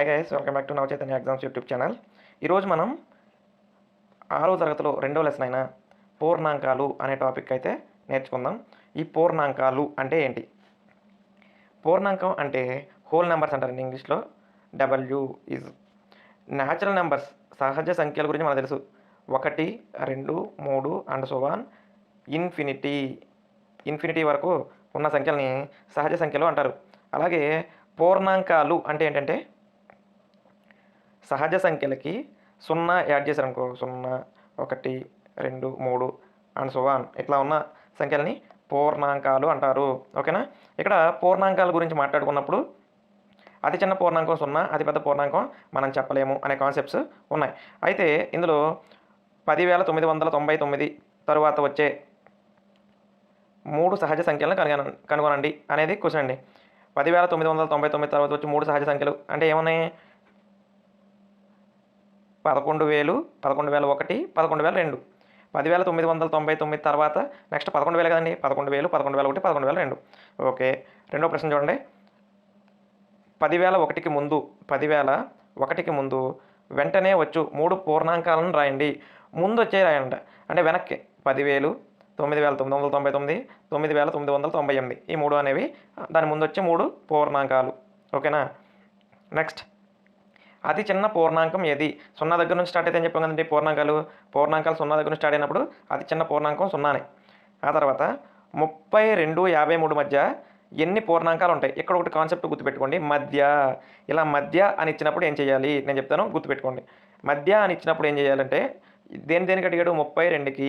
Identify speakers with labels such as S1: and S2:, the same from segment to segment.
S1: hi guys welcome back to Nava Chaitanya exams YouTube channel ఈరోజు మనం ఆరో తరగతిలో రెండో లెసన్ అయిన పూర్ణాంకాలు అనే టాపిక్ అయితే నేర్చుకుందాం ఈ పూర్ణాంకాలు అంటే ఏంటి పూర్ణాంకం అంటే హోల్ నెంబర్స్ అండి ఇంగ్లీష్లో డబల్యూ ఇజ్ న్యాచురల్ నెంబర్స్ సహజ సంఖ్యల గురించి మనకు తెలుసు ఒకటి రెండు మూడు అండ్ సోవాన్ ఇన్ఫినిటీ ఇన్ఫినిటీ వరకు ఉన్న సంఖ్యల్ని సహజ సంఖ్యలు అంటారు అలాగే పూర్ణాంకాలు అంటే ఏంటంటే సహజ సంఖ్యలకి సున్నా యాడ్ చేశారనుకో సున్నా ఒకటి రెండు మూడు అండ్ సో ఇట్లా ఉన్న సంఖ్యలని పూర్ణాంకాలు అంటారు ఓకేనా ఇక్కడ పూర్ణాంకాల గురించి మాట్లాడుకున్నప్పుడు అతి చిన్న పూర్ణాంకం సున్నా అతిపెద్ద పూర్ణాంకం మనం చెప్పలేము అనే కాన్సెప్ట్స్ ఉన్నాయి అయితే ఇందులో పదివేల తొమ్మిది వందల తొంభై తొమ్మిది తరువాత వచ్చే మూడు సహజ సంఖ్యలను కనుగొన కనుగొనండి అనేది క్వశ్చన్ అండి పదివేల తొమ్మిది వందల తొంభై తొమ్మిది తర్వాత వచ్చి మూడు సహజ సంఖ్యలు అంటే ఏమన్నాయి పదకొండు వేలు పదకొండు వేల ఒకటి పదకొండు వేల రెండు పదివేల తొమ్మిది వందల తొంభై తొమ్మిది తర్వాత నెక్స్ట్ పదకొండు వేలు కదండి పదకొండు వేలు పదకొండు వేల ఒకటి పదకొండు వేల రెండు ఓకే రెండో ప్రశ్న చూడండి పదివేల ఒకటికి ముందు పదివేల ఒకటికి ముందు వెంటనే వచ్చు మూడు పూర్ణాంకాలను రాయండి ముందు వచ్చే రాయండి అంటే వెనక్కి పదివేలు తొమ్మిది వేల తొమ్మిది వందల తొంభై తొమ్మిది తొమ్మిది వేల తొమ్మిది వందల తొంభై ఎనిమిది ఈ మూడు అనేవి దాని ముందు వచ్చే మూడు పూర్ణాంకాలు ఓకేనా నెక్స్ట్ అతి చిన్న పూర్ణాంకం ఏది సున్నా దగ్గర నుంచి స్టార్ట్ అయితే అని చెప్పాం కదండి పూర్ణాంకాలు పూర్ణాంకాలు సున్నా దగ్గర నుంచి స్టార్ట్ అయినప్పుడు అతి చిన్న పూర్ణాంకం సున్నానే ఆ తర్వాత ముప్పై రెండు యాభై మూడు మధ్య ఎన్ని పూర్ణాంకాలు ఉంటాయి ఇక్కడ ఒకటి కాన్సెప్ట్ గుర్తుపెట్టుకోండి మధ్య ఇలా మధ్య అని ఇచ్చినప్పుడు ఏం చేయాలి నేను చెప్తాను గుర్తుపెట్టుకోండి మధ్య అని ఇచ్చినప్పుడు ఏం చేయాలంటే దేని దేనికి అడిగాడు ముప్పై రెండుకి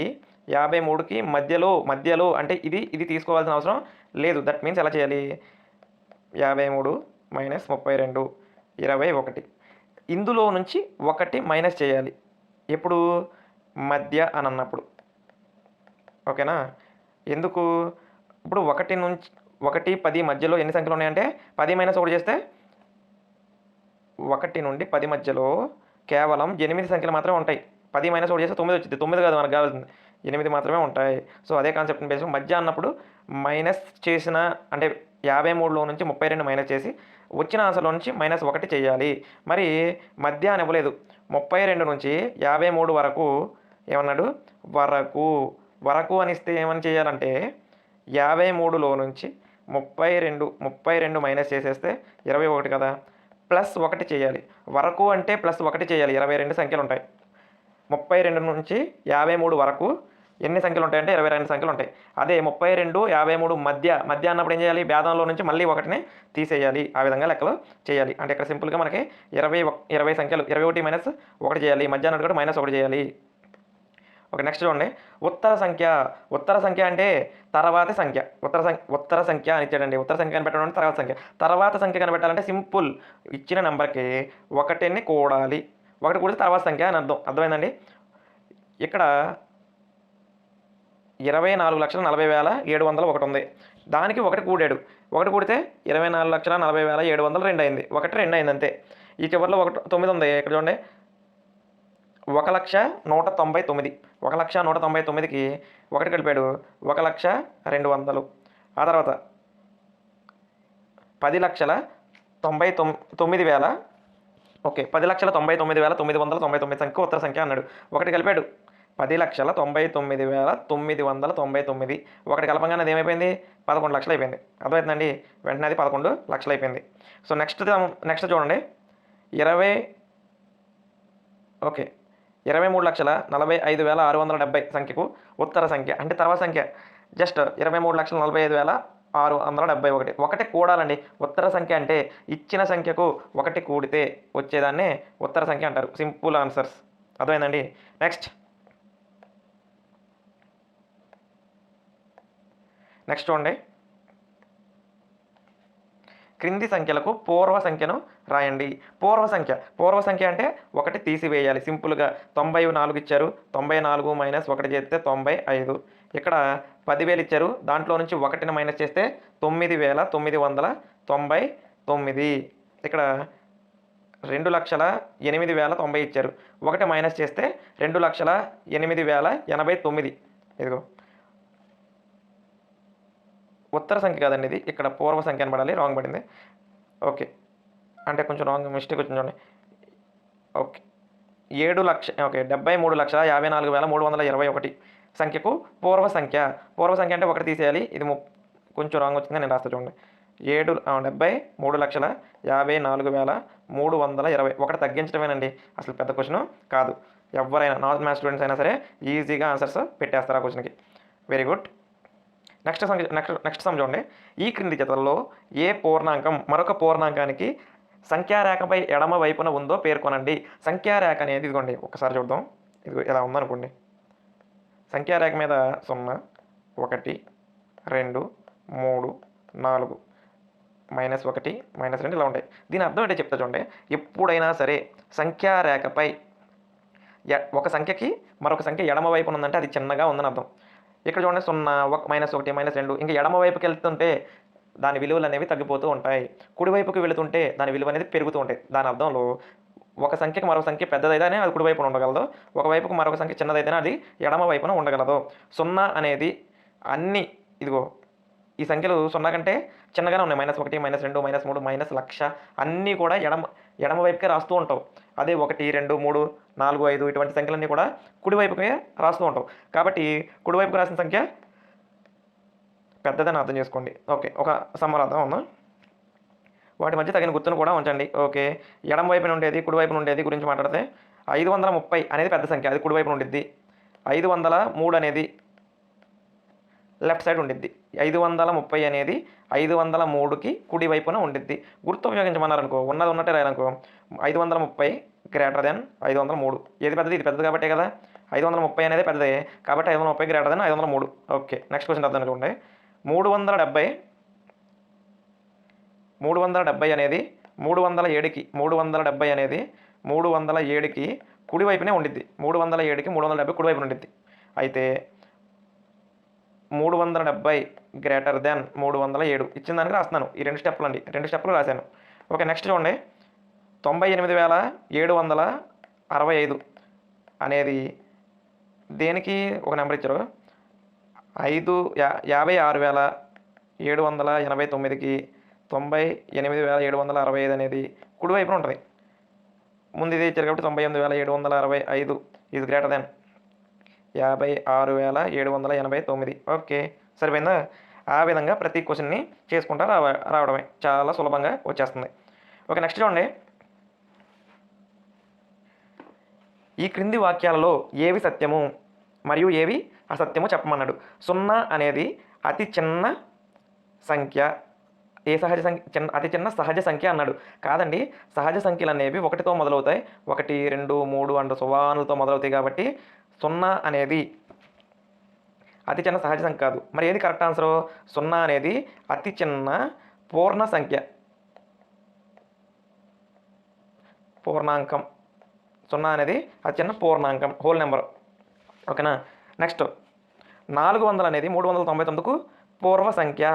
S1: యాభై మూడుకి మధ్యలో మధ్యలో అంటే ఇది ఇది తీసుకోవాల్సిన అవసరం లేదు దట్ మీన్స్ ఎలా చేయాలి యాభై మూడు మైనస్ ముప్పై రెండు ఇరవై ఒకటి ఇందులో నుంచి ఒకటి మైనస్ చేయాలి ఎప్పుడు మధ్య అని అన్నప్పుడు ఓకేనా ఎందుకు ఇప్పుడు ఒకటి నుంచి ఒకటి పది మధ్యలో ఎన్ని సంఖ్యలు ఉన్నాయంటే పది మైనస్ ఒకటి చేస్తే ఒకటి నుండి పది మధ్యలో కేవలం ఎనిమిది సంఖ్యలు మాత్రమే ఉంటాయి పది మైనస్ ఒకటి చేస్తే తొమ్మిది వచ్చింది తొమ్మిది కాదు మనకు కావాల్సింది ఎనిమిది మాత్రమే ఉంటాయి సో అదే కాన్సెప్ట్ని బేస్ మధ్య అన్నప్పుడు మైనస్ చేసిన అంటే యాభై మూడులో నుంచి ముప్పై రెండు మైనస్ చేసి వచ్చిన ఆన్సర్ నుంచి మైనస్ ఒకటి చేయాలి మరి మధ్య అని ఇవ్వలేదు ముప్పై రెండు నుంచి యాభై మూడు వరకు ఏమన్నాడు వరకు వరకు అని ఇస్తే ఏమని చేయాలంటే యాభై మూడులో నుంచి ముప్పై రెండు ముప్పై రెండు మైనస్ చేసేస్తే ఇరవై ఒకటి కదా ప్లస్ ఒకటి చేయాలి వరకు అంటే ప్లస్ ఒకటి చేయాలి ఇరవై రెండు సంఖ్యలు ఉంటాయి ముప్పై రెండు నుంచి యాభై మూడు వరకు ఎన్ని సంఖ్యలు ఉంటాయంటే ఇరవై రెండు సంఖ్యలు ఉంటాయి అదే ముప్పై రెండు యాభై మూడు మధ్య మధ్య అన్నప్పుడు ఏం చేయాలి భేదంలో నుంచి మళ్ళీ ఒకటిని తీసేయాలి ఆ విధంగా లెక్కలు చేయాలి అంటే ఇక్కడ సింపుల్గా మనకి ఇరవై ఇరవై సంఖ్యలు ఇరవై ఒకటి మైనస్ ఒకటి చేయాలి మధ్య అన్నట్టు కూడా మైనస్ ఒకటి చేయాలి ఒక నెక్స్ట్ చూడండి ఉత్తర సంఖ్య ఉత్తర సంఖ్య అంటే తర్వాత సంఖ్య ఉత్తర సంఖ్య ఉత్తర సంఖ్య అని ఇచ్చాడండి ఉత్తర సంఖ్య కనిపెట్టడం అంటే తర్వాత సంఖ్య తర్వాత సంఖ్య కనిపెట్టాలంటే సింపుల్ ఇచ్చిన నెంబర్కి ఒకటిని కూడాలి ఒకటి కూడితే తర్వాత సంఖ్య అని అర్థం అర్థమైందండి ఇక్కడ ఇరవై నాలుగు లక్షల నలభై వేల ఏడు వందల ఒకటి ఉంది దానికి ఒకటి కూడాడు ఒకటి కూడితే ఇరవై నాలుగు లక్షల నలభై వేల ఏడు వందల రెండు అయింది ఒకటి రెండు అయింది అంతే ఈ చివరిలో ఒకటి తొమ్మిది ఉంది ఇక్కడ చూడండి ఒక లక్ష నూట తొంభై తొమ్మిది ఒక లక్ష నూట తొంభై తొమ్మిదికి ఒకటి కలిపాడు ఒక లక్ష రెండు వందలు ఆ తర్వాత పది లక్షల తొంభై తొమ్మిది వేల ఓకే పది లక్షల తొంభై తొమ్మిది వేల తొమ్మిది వందల తొంభై తొమ్మిది సంఖ్య ఉత్తర సంఖ్య అన్నాడు ఒకటి కలిపాడు పది లక్షల తొంభై తొమ్మిది వేల తొమ్మిది వందల తొంభై తొమ్మిది ఒకటి కలపంగానే అది ఏమైపోయింది పదకొండు లక్షలు అయిపోయింది అర్థమవుతుందండి వెంటనే అది పదకొండు లక్షలు అయిపోయింది సో నెక్స్ట్ నెక్స్ట్ చూడండి ఇరవై ఓకే ఇరవై మూడు లక్షల నలభై ఐదు వేల ఆరు వందల డెబ్బై సంఖ్యకు ఉత్తర సంఖ్య అంటే తర్వాత సంఖ్య జస్ట్ ఇరవై మూడు లక్షల నలభై ఐదు వేల ఆరు వందల డెబ్బై ఒకటి ఒకటి కూడాలండి ఉత్తర సంఖ్య అంటే ఇచ్చిన సంఖ్యకు ఒకటి కూడితే వచ్చేదాన్నే ఉత్తర సంఖ్య అంటారు సింపుల్ ఆన్సర్స్ అర్థమైందండి నెక్స్ట్ నెక్స్ట్ చూడండి క్రింది సంఖ్యలకు పూర్వ సంఖ్యను రాయండి పూర్వ సంఖ్య పూర్వ సంఖ్య అంటే ఒకటి తీసివేయాలి సింపుల్గా తొంభై నాలుగు ఇచ్చారు తొంభై నాలుగు మైనస్ ఒకటి చేస్తే తొంభై ఐదు ఇక్కడ పదివేలు ఇచ్చారు దాంట్లో నుంచి ఒకటిని మైనస్ చేస్తే తొమ్మిది వేల తొమ్మిది వందల తొంభై తొమ్మిది ఇక్కడ రెండు లక్షల ఎనిమిది వేల తొంభై ఇచ్చారు ఒకటి మైనస్ చేస్తే రెండు లక్షల ఎనిమిది వేల ఎనభై తొమ్మిది ఇదిగో ఉత్తర సంఖ్య కాదండి ఇది ఇక్కడ పూర్వ సంఖ్య అనబడాలి రాంగ్ పడింది ఓకే అంటే కొంచెం రాంగ్ మిస్టేక్ వచ్చింది చూడండి ఓకే ఏడు లక్ష ఓకే డెబ్బై మూడు లక్షల యాభై నాలుగు వేల మూడు వందల ఇరవై ఒకటి సంఖ్యకు పూర్వ సంఖ్య పూర్వ సంఖ్య అంటే ఒకటి తీసేయాలి ఇది కొంచెం రాంగ్ వచ్చింది నేను రాస్తా చూడండి ఏడు డెబ్బై మూడు లక్షల యాభై నాలుగు వేల మూడు వందల ఇరవై ఒకటి తగ్గించడమేనండి అసలు పెద్ద క్వశ్చన్ కాదు ఎవరైనా నార్త్ మ్యాథ్స్ స్టూడెంట్స్ అయినా సరే ఈజీగా ఆన్సర్స్ పెట్టేస్తారు ఆ క్వశ్చన్కి వెరీ గుడ్ నెక్స్ట్ సంఖ్య నెక్స్ట్ నెక్స్ట్ సమ్ చూడండి ఈ క్రింది జతల్లో ఏ పూర్ణాంకం మరొక పూర్ణాంకానికి సంఖ్యారేఖపై ఎడమ వైపున ఉందో పేర్కొనండి సంఖ్యారేఖ అనేది ఇదిగోండి ఒకసారి చూద్దాం ఇది ఎలా ఉందనుకోండి సంఖ్యారేఖ మీద సున్నా ఒకటి రెండు మూడు నాలుగు మైనస్ ఒకటి మైనస్ రెండు ఇలా ఉంటాయి దీని అర్థం ఏంటో చెప్తా చూడండి ఎప్పుడైనా సరే సంఖ్యారేఖపై ఒక సంఖ్యకి మరొక సంఖ్య ఎడమ వైపున ఉందంటే అది చిన్నగా ఉందని అర్థం ఇక్కడ చూడండి సున్నా ఒక మైనస్ ఒకటి మైనస్ రెండు ఇంకా ఎడమ వైపుకి వెళ్తుంటే దాని విలువలు అనేవి తగ్గిపోతూ ఉంటాయి కుడివైపుకి వెళుతుంటే దాని విలువ అనేది పెరుగుతూ ఉంటాయి దాని అర్థంలో ఒక సంఖ్యకి మరొక సంఖ్య పెద్దదైతేనే అది కుడివైపున ఉండగలదు ఒకవైపుకు మరొక సంఖ్య చిన్నదైతేనే అది ఎడమ వైపున ఉండగలదు సున్నా అనేది అన్ని ఇదిగో ఈ సంఖ్యలు సున్నా కంటే చిన్నగానే ఉన్నాయి మైనస్ ఒకటి మైనస్ రెండు మైనస్ మూడు మైనస్ లక్ష అన్నీ కూడా ఎడమ ఎడమ వైపుకే రాస్తూ ఉంటావు అదే ఒకటి రెండు మూడు నాలుగు ఐదు ఇటువంటి సంఖ్యలన్నీ కూడా కుడివైపుకే రాస్తూ ఉంటాం కాబట్టి కుడివైపుకు రాసిన సంఖ్య పెద్దదని అర్థం చేసుకోండి ఓకే ఒక సమ్మరార్థం ఉందా వాటి మధ్య తగిన గుర్తును కూడా ఉంచండి ఓకే ఎడం వైపున ఉండేది కుడి ఉండేది గురించి మాట్లాడితే ఐదు వందల ముప్పై అనేది పెద్ద సంఖ్య అది కుడివైపు వైపున ఉండిద్ది ఐదు వందల మూడు అనేది లెఫ్ట్ సైడ్ ఉండిద్ది ఐదు వందల ముప్పై అనేది ఐదు వందల మూడుకి కుడి వైపున ఉండిద్ది గుర్తు ఉపయోగించమన్నారనుకో ఉన్నది ఉన్నట్టే రాయనుకో ఐదు వందల ముప్పై గ్రేటర్ దెన్ ఐదు వందల మూడు ఏది పెద్దది ఇది పెద్దది కాబట్టి కదా ఐదు వందల ముప్పై అనేది పెద్దది కాబట్టి ఐదు వందల ముప్పై గ్రేటర్ దెన్ ఐదు వందల మూడు ఓకే నెక్స్ట్ క్వశ్చన్ అర్థం అనుకోండి మూడు వందల డెబ్బై మూడు వందల డెబ్బై అనేది మూడు వందల ఏడుకి మూడు వందల డెబ్బై అనేది మూడు వందల ఏడుకి కుడివైపునే ఉండిద్ది మూడు వందల ఏడుకి మూడు వందల డెబ్బై కుడివైపు ఉండిద్ది అయితే మూడు వందల డెబ్బై గ్రేటర్ దెన్ మూడు వందల ఏడు ఇచ్చిన దానికి రాస్తున్నాను ఈ రెండు స్టెప్లు అండి రెండు స్టెప్లు రాశాను ఓకే నెక్స్ట్ చూడండి తొంభై ఎనిమిది వేల ఏడు వందల అరవై ఐదు అనేది దేనికి ఒక నెంబర్ ఇచ్చారు ఐదు యా యాభై ఆరు వేల ఏడు వందల ఎనభై తొమ్మిదికి తొంభై ఎనిమిది వేల ఏడు వందల అరవై ఐదు అనేది కుడివైపున ఉంటుంది ముందు ఇది ఇచ్చారు కాబట్టి తొంభై ఎనిమిది వేల ఏడు వందల అరవై ఐదు ఇది గ్రేటర్ దెన్ యాభై ఆరు వేల ఏడు వందల ఎనభై తొమ్మిది ఓకే సరిపోయిందా ఆ విధంగా ప్రతి క్వశ్చన్ని చేసుకుంటా రావ రావడమే చాలా సులభంగా వచ్చేస్తుంది ఓకే నెక్స్ట్ చూడండి ఈ క్రింది వాక్యాలలో ఏవి సత్యము మరియు ఏవి అసత్యము చెప్పమన్నాడు సున్నా అనేది అతి చిన్న సంఖ్య ఏ సహజ సంఖ్య చిన్న అతి చిన్న సహజ సంఖ్య అన్నాడు కాదండి సహజ సంఖ్యలు అనేవి ఒకటితో మొదలవుతాయి ఒకటి రెండు మూడు అంటే సువానులతో మొదలవుతాయి కాబట్టి సున్నా అనేది అతి చిన్న సహజ సంఖ్య కాదు మరి ఏది కరెక్ట్ ఆన్సరు సున్నా అనేది అతి చిన్న పూర్ణ సంఖ్య పూర్ణాంకం సున్నా అనేది అతి చిన్న పూర్ణాంకం హోల్ నెంబర్ ఓకేనా నెక్స్ట్ నాలుగు వందలు అనేది మూడు వందల తొంభై తొమ్మిదికు పూర్వ సంఖ్య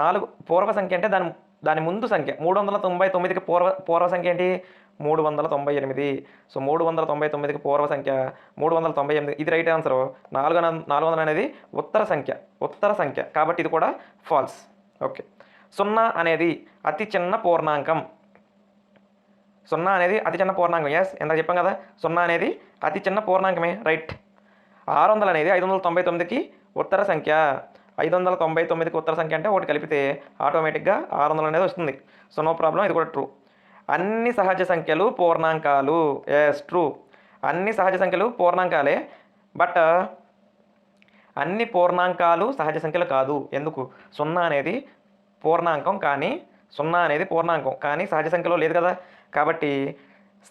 S1: నాలుగు పూర్వ సంఖ్య అంటే దాని దాని ముందు సంఖ్య మూడు వందల తొంభై తొమ్మిదికి పూర్వ పూర్వ సంఖ్య ఏంటి మూడు వందల తొంభై ఎనిమిది సో మూడు వందల తొంభై తొమ్మిదికి పూర్వ సంఖ్య మూడు వందల తొంభై ఎనిమిది ఇది రైట్ ఆన్సర్ నాలుగు నాలుగు వందల అనేది ఉత్తర సంఖ్య ఉత్తర సంఖ్య కాబట్టి ఇది కూడా ఫాల్స్ ఓకే సున్నా అనేది అతి చిన్న పూర్ణాంకం సున్నా అనేది అతి చిన్న పూర్ణాంకం ఎస్ ఎంత చెప్పాం కదా సున్నా అనేది అతి చిన్న పూర్ణాంకమే రైట్ ఆరు వందలు అనేది ఐదు వందల తొంభై తొమ్మిదికి ఉత్తర సంఖ్య ఐదు వందల తొంభై తొమ్మిదికి ఉత్తర సంఖ్య అంటే ఒకటి కలిపితే ఆటోమేటిక్గా ఆరు వందలు అనేది వస్తుంది సో నో ప్రాబ్లం ఇది కూడా ట్రూ అన్ని సహజ సంఖ్యలు పూర్ణాంకాలు ఎస్ ట్రూ అన్ని సహజ సంఖ్యలు పూర్ణాంకాలే బట్ అన్ని పూర్ణాంకాలు సహజ సంఖ్యలు కాదు ఎందుకు సున్నా అనేది పూర్ణాంకం కానీ సున్నా అనేది పూర్ణాంకం కానీ సహజ సంఖ్యలో లేదు కదా కాబట్టి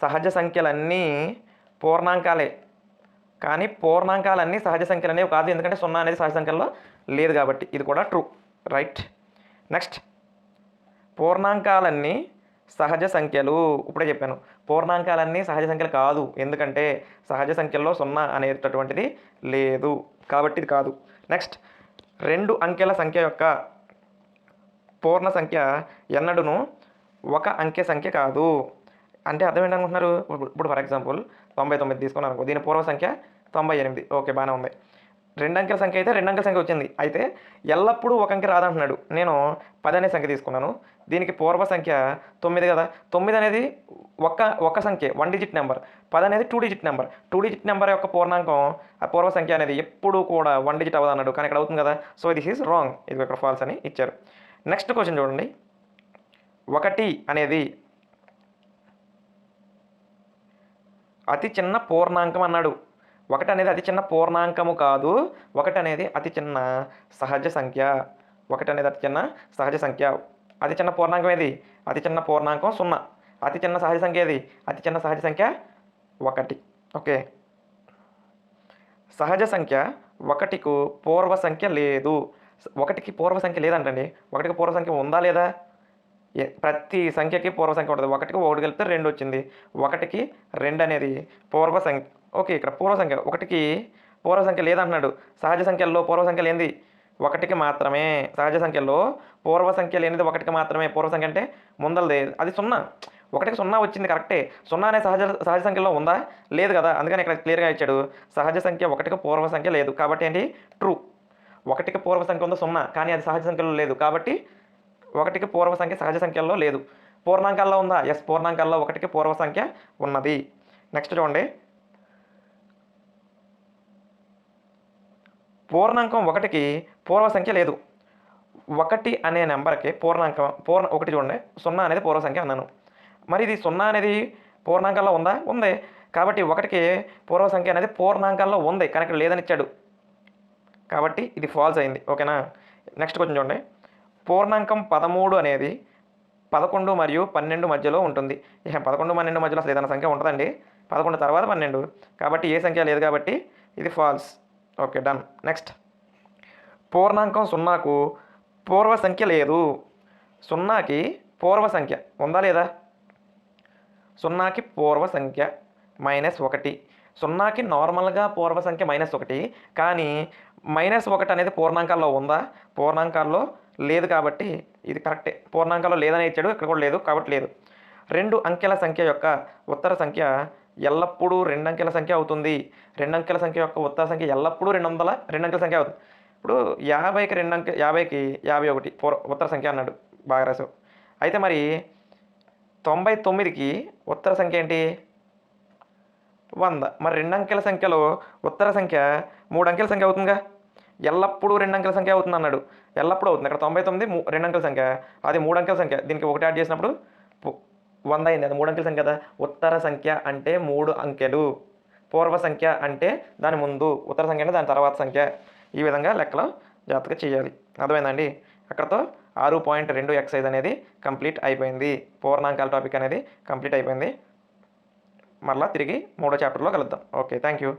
S1: సహజ సంఖ్యలన్నీ పూర్ణాంకాలే కానీ పూర్ణాంకాలన్నీ సహజ సంఖ్యలు అనేవి కాదు ఎందుకంటే సున్నా అనేది సహజ సంఖ్యలో లేదు కాబట్టి ఇది కూడా ట్రూ రైట్ నెక్స్ట్ పూర్ణాంకాలన్నీ సహజ సంఖ్యలు ఇప్పుడే చెప్పాను పూర్ణాంకాలన్నీ సహజ సంఖ్యలు కాదు ఎందుకంటే సహజ సంఖ్యల్లో సున్నా అనేటటువంటిది లేదు కాబట్టి ఇది కాదు నెక్స్ట్ రెండు అంకెల సంఖ్య యొక్క పూర్ణ సంఖ్య ఎన్నడూను ఒక అంకె సంఖ్య కాదు అంటే అర్థం ఏంటనుకుంటున్నారు ఇప్పుడు ఫర్ ఎగ్జాంపుల్ తొంభై తొమ్మిది తీసుకున్నాను అనుకో దీని పూర్వ సంఖ్య తొంభై ఎనిమిది ఓకే బాగానే ఉంది రెండు అంకెల సంఖ్య అయితే రెండు అంకెల సంఖ్య వచ్చింది అయితే ఎల్లప్పుడూ ఒక అంకె రాదంటున్నాడు నేను పది అనే సంఖ్య తీసుకున్నాను దీనికి పూర్వ సంఖ్య తొమ్మిది కదా తొమ్మిది అనేది ఒక్క ఒక్క సంఖ్య వన్ డిజిట్ నెంబర్ పది అనేది two digit number two digit number యొక్క పూర్ణాంకం ఆ పూర్వ సంఖ్య అనేది ఎప్పుడు కూడా వన్ డిజిట్ అవ్వదు అన్నాడు కానీ ఇక్కడ అవుతుంది కదా సో దిస్ ఈజ్ రాంగ్ ఇది ఇక్కడ ఫాల్స్ అని ఇచ్చారు నెక్స్ట్ క్వశ్చన్ చూడండి ఒకటి అనేది అతి చిన్న పూర్ణాంకం అన్నాడు ఒకటి అనేది అతి చిన్న పూర్ణాంకము కాదు ఒకటి అనేది అతి చిన్న సహజ సంఖ్య ఒకటి అనేది అతి చిన్న సహజ సంఖ్య అతి చిన్న పూర్ణాంకం ఏది అతి చిన్న పూర్ణాంకం సున్నా అతి చిన్న సహజ సంఖ్య ఏది అతి చిన్న సహజ సంఖ్య ఒకటి ఓకే సహజ సంఖ్య ఒకటికు పూర్వ సంఖ్య లేదు ఒకటికి పూర్వ సంఖ్య లేదంటండి ఒకటికి పూర్వ సంఖ్య ఉందా లేదా ప్రతి సంఖ్యకి పూర్వ సంఖ్య ఉంటుంది ఒకటికి ఒకటి కలిపితే రెండు వచ్చింది ఒకటికి రెండు అనేది పూర్వ సంఖ్య ఓకే ఇక్కడ పూర్వ సంఖ్య ఒకటికి పూర్వ సంఖ్య లేదంటున్నాడు సహజ సంఖ్యల్లో పూర్వ సంఖ్యలు ఏంది ఒకటికి మాత్రమే సహజ సంఖ్యలో పూర్వ సంఖ్య లేనిది ఒకటికి మాత్రమే పూర్వ సంఖ్య అంటే ముందలది అది సున్నా ఒకటికి సున్నా వచ్చింది కరెక్టే సున్నా అనే సహజ సహజ సంఖ్యలో ఉందా లేదు కదా అందుకని ఇక్కడ క్లియర్గా ఇచ్చాడు సహజ సంఖ్య ఒకటికి పూర్వ సంఖ్య లేదు కాబట్టి ఏంటి ట్రూ ఒకటికి పూర్వ సంఖ్య ఉందో సున్నా కానీ అది సహజ సంఖ్యలో లేదు కాబట్టి ఒకటికి పూర్వ సంఖ్య సహజ సంఖ్యలో లేదు పూర్ణాంకాల్లో ఉందా ఎస్ పూర్ణాంకాల్లో ఒకటికి పూర్వ సంఖ్య ఉన్నది నెక్స్ట్ చూడండి పూర్ణాంకం ఒకటికి పూర్వ సంఖ్య లేదు ఒకటి అనే నెంబర్కి పూర్ణాంకం పూర్ణ ఒకటి చూడండి సున్నా అనేది పూర్వ సంఖ్య అన్నాను మరి ఇది సున్నా అనేది పూర్ణాంకంలో ఉందా ఉంది కాబట్టి ఒకటికి పూర్వ సంఖ్య అనేది పూర్ణాంకంలో ఉంది కానీ ఇక్కడ లేదని ఇచ్చాడు కాబట్టి ఇది ఫాల్స్ అయింది ఓకేనా నెక్స్ట్ క్వశ్చన్ చూడండి పూర్ణాంకం పదమూడు అనేది పదకొండు మరియు పన్నెండు మధ్యలో ఉంటుంది పదకొండు పన్నెండు మధ్యలో అసలు ఏదైనా సంఖ్య ఉంటుందండి పదకొండు తర్వాత పన్నెండు కాబట్టి ఏ సంఖ్య లేదు కాబట్టి ఇది ఫాల్స్ ఓకే డన్ నెక్స్ట్ పూర్ణాంకం సున్నాకు పూర్వ సంఖ్య లేదు సున్నాకి పూర్వ సంఖ్య ఉందా లేదా సున్నాకి పూర్వ సంఖ్య మైనస్ ఒకటి సున్నాకి నార్మల్గా పూర్వ సంఖ్య మైనస్ ఒకటి కానీ మైనస్ ఒకటి అనేది పూర్ణాంకాల్లో ఉందా పూర్ణాంకాల్లో లేదు కాబట్టి ఇది కరెక్టే పూర్ణాంకాల్లో లేదని ఇచ్చాడు ఇక్కడ కూడా లేదు కాబట్టి లేదు రెండు అంకెల సంఖ్య యొక్క ఉత్తర సంఖ్య ఎల్లప్పుడూ రెండు అంకెల సంఖ్య అవుతుంది రెండు అంకెల సంఖ్య యొక్క ఉత్తర సంఖ్య ఎల్లప్పుడూ రెండు వందల రెండు అంకెల సంఖ్య అవుతుంది ఇప్పుడు యాభైకి రెండు అంకె యాభైకి యాభై ఒకటి ఉత్తర సంఖ్య అన్నాడు బాగా రాసావు అయితే మరి తొంభై తొమ్మిదికి ఉత్తర సంఖ్య ఏంటి వంద మరి రెండు అంకెల సంఖ్యలో ఉత్తర సంఖ్య మూడు అంకెల సంఖ్య అవుతుందిగా ఎల్లప్పుడూ రెండు అంకెల సంఖ్య అవుతుంది అన్నాడు ఎల్లప్పుడూ అవుతుంది అక్కడ తొంభై తొమ్మిది రెండు అంకెల సంఖ్య అది మూడు అంకెల సంఖ్య దీనికి ఒకటి యాడ్ చేసినప్పుడు వంద అయింది అది మూడు అంకెల సంఖ్య కదా ఉత్తర సంఖ్య అంటే మూడు అంకెలు పూర్వ సంఖ్య అంటే దాని ముందు ఉత్తర సంఖ్య అంటే దాని తర్వాత సంఖ్య ఈ విధంగా లెక్కలో జాగ్రత్తగా చేయాలి అర్థమైందండి అక్కడతో ఆరు పాయింట్ రెండు ఎక్సైజ్ అనేది కంప్లీట్ అయిపోయింది పూర్ణాంకాల టాపిక్ అనేది కంప్లీట్ అయిపోయింది మళ్ళీ తిరిగి మూడో చాప్టర్లో కలుద్దాం ఓకే థ్యాంక్ యూ